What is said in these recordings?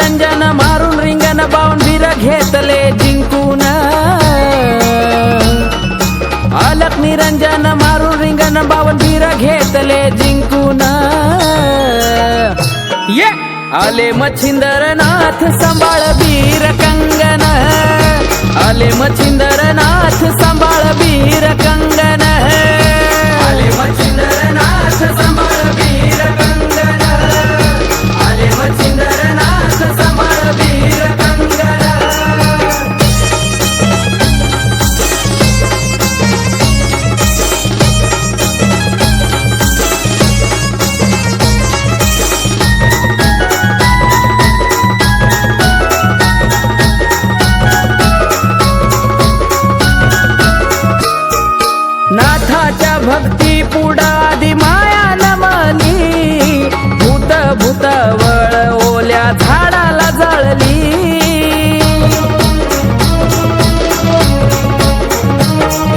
रंजन मारून रिंगण बावून बीर घेतले जिंकून. अलक निरंजन मारून रिंगण बावून बीर घेतले जिंकून. ये आले मच्छिंदरनाथ सांभाळ बी. भक्ती पुढादी माया नमली भूत भूत ओल्या झाडाला जळली.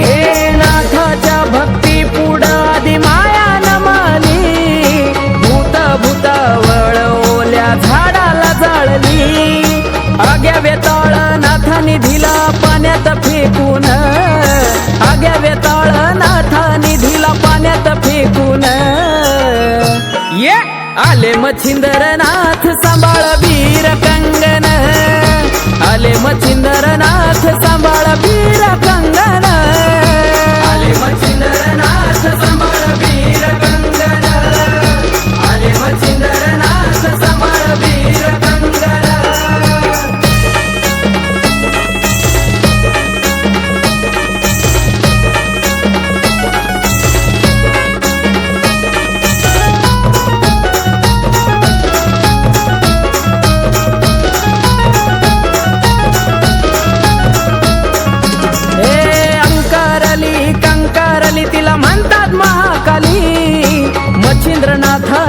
हे नाथाच्या भक्ती पुढादी माया नमली भूत भूत ओल्या झाडाला जळली. आग्या वेताळ नाथानी दिला पाण्यात ये आले मच्छिंदरनाथ सांभाळ वीर कंगन. आले मच्छिंदरनाथ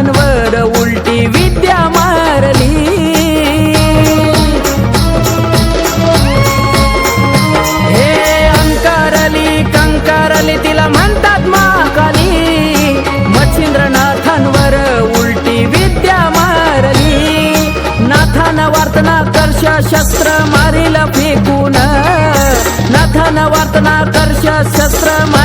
मच्छिंद्रनाथांवर उलटी विद्या मारली. हे अंकारली कंकारली तिला म्हणतात महाकाली मच्छिंद्रनाथांवर उलटी विद्या मारली. नाथान वार्तना कर्ष शस्त्र मारिल फेकून. नाथान वार्तना कर्ष शस्त्र मारिल